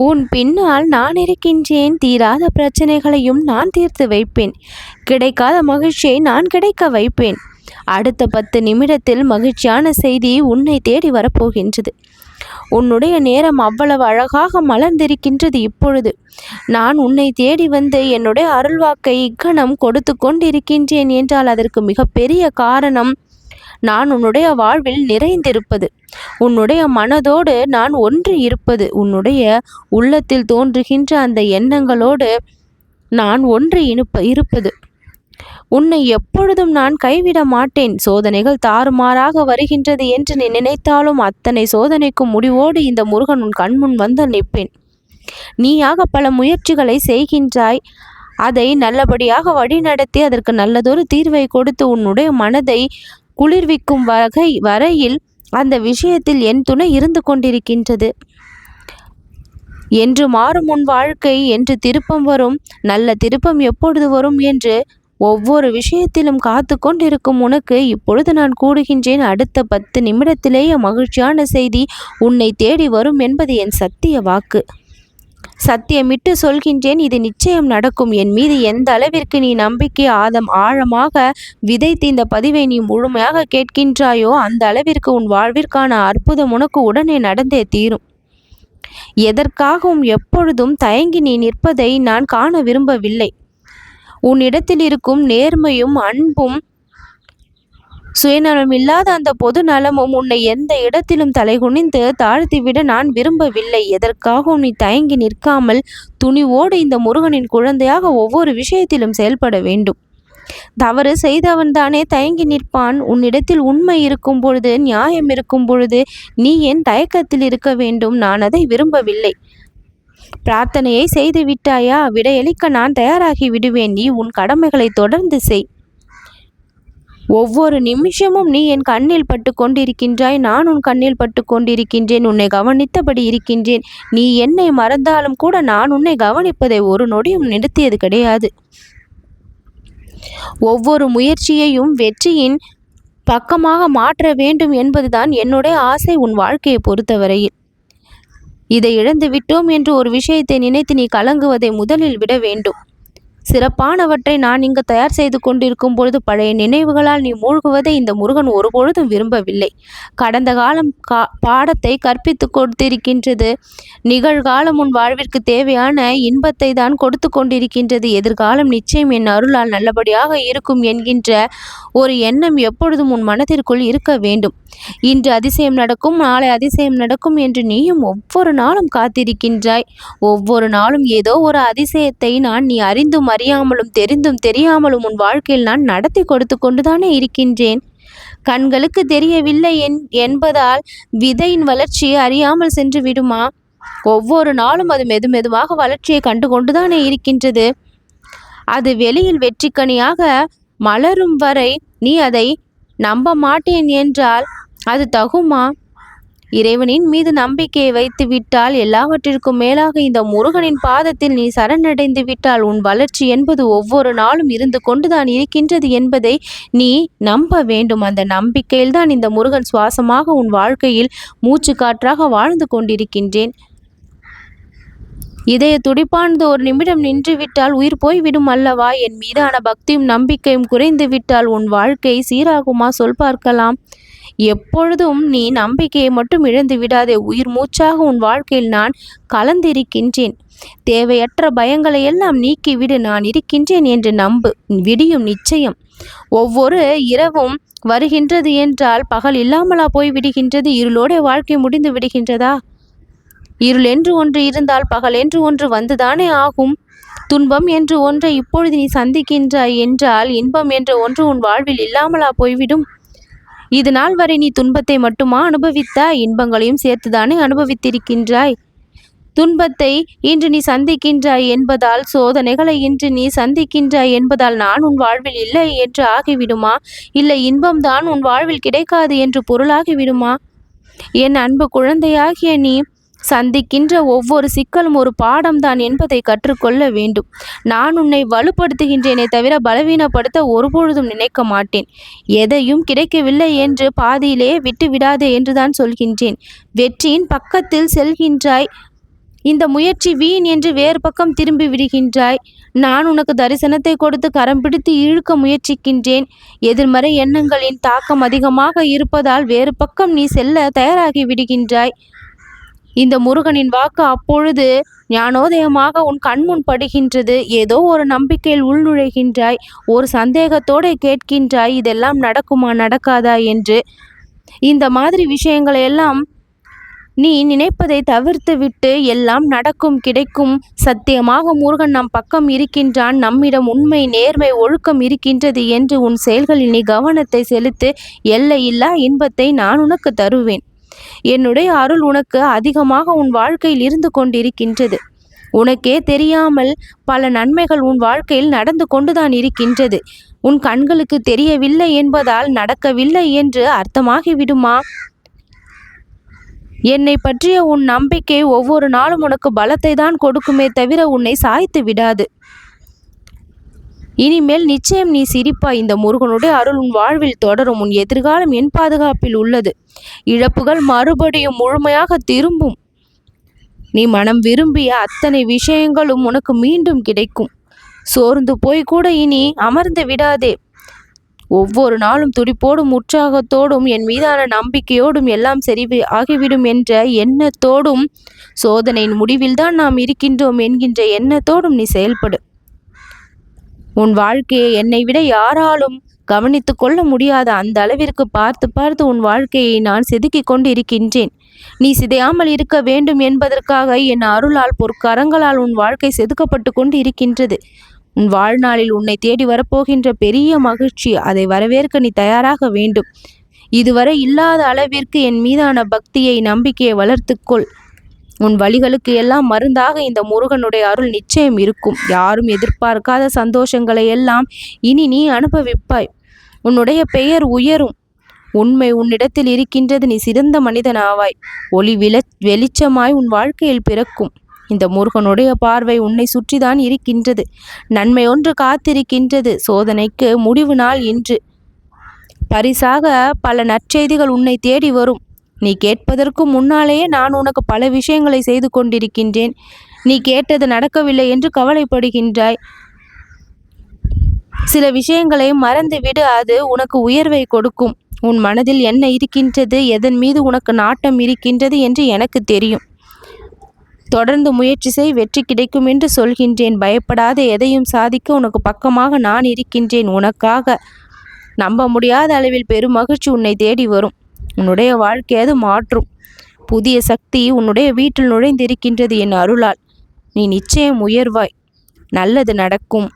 உன் பின்னால் நான் இருக்கின்றேன். தீராத பிரச்சனைகளையும் நான் தீர்த்து வைப்பேன். கிடைக்காத மகிழ்ச்சியை நான் கிடைக்க வைப்பேன். அடுத்த பத்து நிமிடத்தில் மகிழ்ச்சியான செய்தி உன்னை தேடி வரப்போகின்றது. உன்னுடைய நேரம் அவ்வளவு அழகாக மலர்ந்திருக்கின்றது இப்பொழுது. நான் உன்னை தேடி வந்து என்னுடைய அருள்வாக்கை இக்கணம் கொடுத்து கொண்டிருக்கின்றேன் என்றால் அதற்கு மிகப்பெரிய காரணம் நான் உன்னுடைய வாழ்வில் நிறைந்திருப்பது. உன்னுடைய மனதோடு நான் ஒன்று இருப்பது. உன்னுடைய உள்ளத்தில் தோன்றுகின்ற அந்த எண்ணங்களோடு நான் ஒன்று இனுப்ப இருப்பது. உன்னை எப்பொழுதும் நான் கைவிட மாட்டேன். சோதனைகள் தாறுமாறாக வருகின்றது என்று நீ நினைத்தாலும் அத்தனை சோதனைக்கும் முடிவோடு இந்த முருகன் உன் கண்முன் வந்து நிற்பேன். நீயாக பல முயற்சிகளை செய்கின்றாய். அதை நல்லபடியாக வழிநடத்தி அதற்கு நல்லதொரு தீர்வை கொடுத்து உன்னுடைய மனதை குளிர்விக்கும் வகை வரையில் அந்த விஷயத்தில் என் துணை இருந்து கொண்டிருக்கின்றது. என்று மாறும் உன் வாழ்க்கை என்று திருப்பம் வரும் நல்ல திருப்பம் எப்பொழுது வரும் என்று ஒவ்வொரு விஷயத்திலும் காத்து கொண்டிருக்கும் உனக்கு இப்பொழுது நான் கூடுகின்றேன் அடுத்த பத்து நிமிடத்திலேயே மகிழ்ச்சியான செய்தி உன்னை தேடி வரும் என்பது என் சத்திய வாக்கு. சத்தியமிட்டு சொல்கின்றேன் இது நிச்சயம் நடக்கும். என் மீது எந்த அளவிற்கு நீ நம்பிக்கை ஆதம் ஆழமாக விதைத்து இந்த பதிவை நீ முழுமையாக கேட்கின்றாயோ அந்த அளவிற்கு உன் வாழ்விற்கான அற்புதம் உனக்கு உடனே நடந்தே தீரும். எதற்காகவும் எப்பொழுதும் தயங்கி நீ நிற்பதை நான் காண விரும்பவில்லை. உன்னிடத்தில் இருக்கும் நேர்மையும் அன்பும் சுயநலம் இல்லாத அந்த பொது நலமும் உன்னை எந்த இடத்திலும் தலைகுனிந்து தாழ்த்திவிட நான் விரும்பவில்லை. எதற்காகவும் நீ தயங்கி நிற்காமல் துணிவோடு இந்த முருகனின் குழந்தையாக ஒவ்வொரு விஷயத்திலும் செயல்பட வேண்டும். தவறு செய்தவன் தானே தயங்கி நிற்பான். உன்னிடத்தில் உண்மை இருக்கும் பொழுது நியாயம் இருக்கும் பொழுது நீ ஏன் தயக்கத்தில் இருக்க வேண்டும். நான் அதை விரும்பவில்லை. பிரார்த்தனையை செய்து விட்டாயா? விடையளிக்க நான் தயாராகி விடுவேன். நீ உன் கடமைகளை தொடர்ந்து செய். ஒவ்வொரு நிமிஷமும் நீ என் கண்ணில் பட்டு கொண்டிருக்கின்றாய் நான் உன் கண்ணில் பட்டு கொண்டிருக்கின்றேன் உன்னை கவனித்தபடி இருக்கின்றேன். நீ என்னை மறந்தாலும் கூட நான் உன்னை கவனிப்பதை ஒரு நொடியும் நிறுத்தியது கிடையாது. ஒவ்வொரு முயற்சியையும் வெற்றியின் பக்கமாக மாற்ற வேண்டும் என்பதுதான் என்னுடைய ஆசை உன் வாழ்க்கையை பொறுத்தவரையில். இதை இழந்து விட்டோம் என்று ஒரு விஷயத்தை நினைத்து நீ கலங்குவதை முதலில் விட வேண்டும். சிறப்பானவற்றை நான் இங்கு தயார் செய்து கொண்டிருக்கும் பொழுது பழைய நினைவுகளால் நீ மூழ்குவதை இந்த முருகன் ஒருபொழுதும் விரும்பவில்லை. கடந்த காலம் கா பாடத்தை கற்பித்து கொடுத்திருக்கின்றது. நிகழ்காலம் உன் வாழ்விற்கு தேவையான இன்பத்தை தான் கொடுத்து கொண்டிருக்கின்றது. எதிர்காலம் நிச்சயம் என் அருளால் நல்லபடியாக இருக்கும் என்கின்ற ஒரு எண்ணம் எப்பொழுதும் உன் மனதிற்குள் இருக்க வேண்டும். இன்று அதிசயம் நடக்கும் நாளை அதிசயம் நடக்கும் என்று நீயும் ஒவ்வொரு நாளும் காத்திருக்கின்றாய். ஒவ்வொரு நாளும் ஏதோ ஒரு அதிசயத்தை நான் நீ அறிந்தும் அறியாமலும் தெரிந்தும் தெரியாமலும் உன் வாழ்க்கையில் நான் நடத்தி கொடுத்து கொண்டுதானே இருக்கின்றேன்? கண்களுக்கு தெரியவில்லை என் என்பதால் விதையின் வளர்ச்சி அறியாமல் சென்று விடுமா? ஒவ்வொரு நாளும் அது மெது மெதுவாக வளர்ச்சியை கண்டு கொண்டுதானே இருக்கின்றது. அது வெளியில் வெற்றிக்கனியாக மலரும் வரை நீ அதை நம்ப மாட்டேன் என்றால் அது தகுமா? இறைவனின் மீது நம்பிக்கையை வைத்து விட்டால் எல்லாவற்றிற்கும் மேலாக இந்த முருகனின் பாதத்தில் நீ சரணடைந்து விட்டால் உன் வளர்ச்சி என்பது ஒவ்வொரு நாளும் இருந்து கொண்டுதான் இருக்கின்றது என்பதை நீ நம்ப வேண்டும். அந்த நம்பிக்கையில்தான் இந்த முருகன் சுவாசமாக உன் வாழ்க்கையில் மூச்சு காற்றாக வாழ்ந்து கொண்டிருக்கின்றேன். இதய துடிப்பானது ஒரு நிமிடம் நின்றுவிட்டால் உயிர் போய்விடும் அல்லவா? என் மீதான பக்தியும் நம்பிக்கையும் குறைந்து விட்டால் உன் வாழ்க்கை சீராகுமா? சொல் பார்க்கலாம். எப்பொழுதும் நீ நம்பிக்கையை மட்டும் இழந்து விடாதே. உயிர் மூச்சாக உன் வாழ்க்கையில் நான் கலந்திருக்கின்றேன். தேவையற்ற பயங்களை எல்லாம் நீக்கிவிடு. நான் இருக்கின்றேன் என்று நம்பு. விடியும் நிச்சயம். ஒவ்வொரு இரவும் வருகின்றது என்றால் பகல் இல்லாமலா போய் விடுகின்றது இருளோட வாழ்க்கை முடிந்து விடுகின்றதா? இருள் என்று ஒன்று இருந்தால் பகல் என்று ஒன்று வந்துதானே ஆகும்? துன்பம் என்று ஒன்றை இப்பொழுது நீ சந்திக்கின்றாய் என்றால் இன்பம் என்ற ஒன்று உன் வாழ்வில் இல்லாமலா போய்விடும். இது நாள் வரை நீ துன்பத்தை மட்டுமா அனுபவித்தாய்? இன்பங்களையும் சேர்த்துதானே அனுபவித்திருக்கின்றாய்? துன்பத்தை இன்று நீ சந்திக்கின்றாய் என்பதால் சோதனைகளை இன்று நீ சந்திக்கின்றாய் என்பதால் நான் உன் வாழ்வில் இல்லை என்று ஆகிவிடுமா? இல்லை இன்பம்தான் உன் வாழ்வில் கிடைக்காது என்று பொருளாகிவிடுமா? என் அன்பு குழந்தையாகிய நீ சந்திக்கின்ற ஒவ்வொரு சிக்கலும் ஒரு பாடம்தான் என்பதை கற்றுக்கொள்ள வேண்டும். நான் உன்னை வலுப்படுத்துகின்றேனே தவிர பலவீனப்படுத்த ஒருபொழுதும் நினைக்க மாட்டேன். எதையும் கிடைக்கவில்லை என்று பாதியிலே விட்டுவிடாதே என்றுதான் சொல்கின்றேன். வெற்றியின் பக்கத்தில் செல்கின்றாய். இந்த முயற்சி வீண் என்று வேறு பக்கம் திரும்பி விடுகின்றாய். நான் உனக்கு தரிசனத்தை கொடுத்து கரம் பிடித்து இழுக்க முயற்சிக்கின்றேன். எதிர்மறை எண்ணங்களின் தாக்கம் அதிகமாக இருப்பதால் வேறு பக்கம் நீ செல்ல தயாராகி விடுகின்றாய். இந்த முருகனின் வாக்கு அப்பொழுது ஞானோதயமாக உன் கண்முன் படுகின்றது. ஏதோ ஒரு நம்பிக்கையில் உள்நுழைகின்றாய். ஒரு சந்தேகத்தோடு கேட்கின்றாய். இதெல்லாம் நடக்குமா நடக்காதா என்று. இந்த மாதிரி விஷயங்களை எல்லாம் நீ நினைப்பதை தவிர்த்து விட்டு எல்லாம் நடக்கும் கிடைக்கும். சத்தியமாக முருகன் நம் பக்கம் இருக்கின்றான். நம்மிடம் உண்மை நேர்மை ஒழுக்கம் இருக்கின்றது என்று உன் செயல்களில் நீ கவனத்தை செலுத்து. எல்லையில்லா இன்பத்தை நான் உனக்கு தருவேன். என்னுடைய அருள் உனக்கு அதிகமாக உன் வாழ்க்கையில் இருந்து கொண்டிருக்கின்றது. உனக்கே தெரியாமல் பல நன்மைகள் உன் வாழ்க்கையில் நடந்து கொண்டுதான் இருக்கின்றது. உன் கண்களுக்கு தெரியவில்லை என்பதால் நடக்கவில்லை என்று அர்த்தமாகிவிடுமா? என்னை பற்றிய உன் நம்பிக்கை ஒவ்வொரு நாளும் உனக்கு பலத்தை தான் கொடுக்குமே தவிர உன்னை சாய்த்து விடாது. இனிமேல் நிச்சயம் நீ சிரிப்பாய். இந்த முருகனுடைய அருள் உன் வாழ்வில் தொடரும். உன் எதிர்காலம் என் பாதுகாப்பில் உள்ளது. இழப்புகள் மறுபடியும் முழுமையாக திரும்பும். நீ மனம் விரும்பிய அத்தனை விஷயங்களும் உனக்கு மீண்டும் கிடைக்கும். சோர்ந்து போய் கூட இனி அமர்ந்து விடாதே. ஒவ்வொரு நாளும் துடிப்போடும் உற்சாகத்தோடும் என் மீதான நம்பிக்கையோடும் எல்லாம் சரி ஆகிவிடும் என்ற எண்ணத்தோடும் சோதனையின் முடிவில்தான் நாம் இருக்கின்றோம் என்கின்ற எண்ணத்தோடும் நீ செயல்படு. உன் வாழ்க்கையை என்னை விட யாராலும் கவனித்து கொள்ள முடியாத அந்த அளவிற்கு பார்த்து பார்த்து உன் வாழ்க்கையை நான் செதுக்கிக் கொண்டு இருக்கின்றேன் நீ சிதையாமல் இருக்க வேண்டும் என்பதற்காக என் அருளால் பொற்கரங்களால் உன் வாழ்க்கை செதுக்கப்பட்டு கொண்டு இருக்கின்றது உன் வாழ்நாளில் உன்னை தேடி வரப்போகின்ற பெரிய மகிழ்ச்சி அதை வரவேற்க நீ தயாராக வேண்டும். இதுவரை இல்லாத அளவிற்கு என் மீதான பக்தியை நம்பிக்கையை வளர்த்துக்கொள் உன் வழிகளுக்கு எல்லாம் மருந்தாக இந்த முருகனுடைய அருள் நிச்சயம் இருக்கும். யாரும் எதிர்பார்க்காத சந்தோஷங்களை எல்லாம் இனி நீ அனுபவிப்பாய். உன்னுடைய பெயர் உயரும். உண்மை உன்னிடத்தில் இருக்கின்றது நீ சிறந்த மனிதன் ஆவாய் ஒளி விள வெளிச்சமாய் உன் வாழ்க்கையில் பிறக்கும். இந்த முருகனுடைய பார்வை உன்னை சுற்றிதான் இருக்கின்றது. நன்மை ஒன்று காத்திருக்கின்றது. சோதனைக்கு முடிவு நாள் இன்று. பரிசாக பல நற்செய்திகள் உன்னை தேடி வரும். நீ கேட்பதற்கு முன்னாலேயே நான் உனக்கு பல விஷயங்களை செய்து கொண்டிருக்கின்றேன். நீ கேட்டது நடக்கவில்லை என்று கவலைப்படுகின்றாய். சில விஷயங்களை மறந்துவிடு அது உனக்கு உயர்வை கொடுக்கும். உன் மனதில் என்ன இருக்கின்றது எதன் மீது உனக்கு நாட்டம் இருக்கின்றது என்று எனக்கு தெரியும். தொடர்ந்து முயற்சி செய் வெற்றி கிடைக்கும் என்று சொல்கின்றேன். பயப்படாத எதையும் சாதிக்க உனக்கு பக்கமாக நான் இருக்கின்றேன். உனக்காக நம்ப முடியாத அளவில் பெரும் மகிழ்ச்சி உன்னை தேடி வரும். உன்னுடைய வாழ்க்கையது மாற்றும். புதிய சக்தி உன்னுடைய வீட்டில் நுழைந்திருக்கின்றது என் அருளால். நீ நிச்சயம் உயர்வாய். நல்லது நடக்கும்.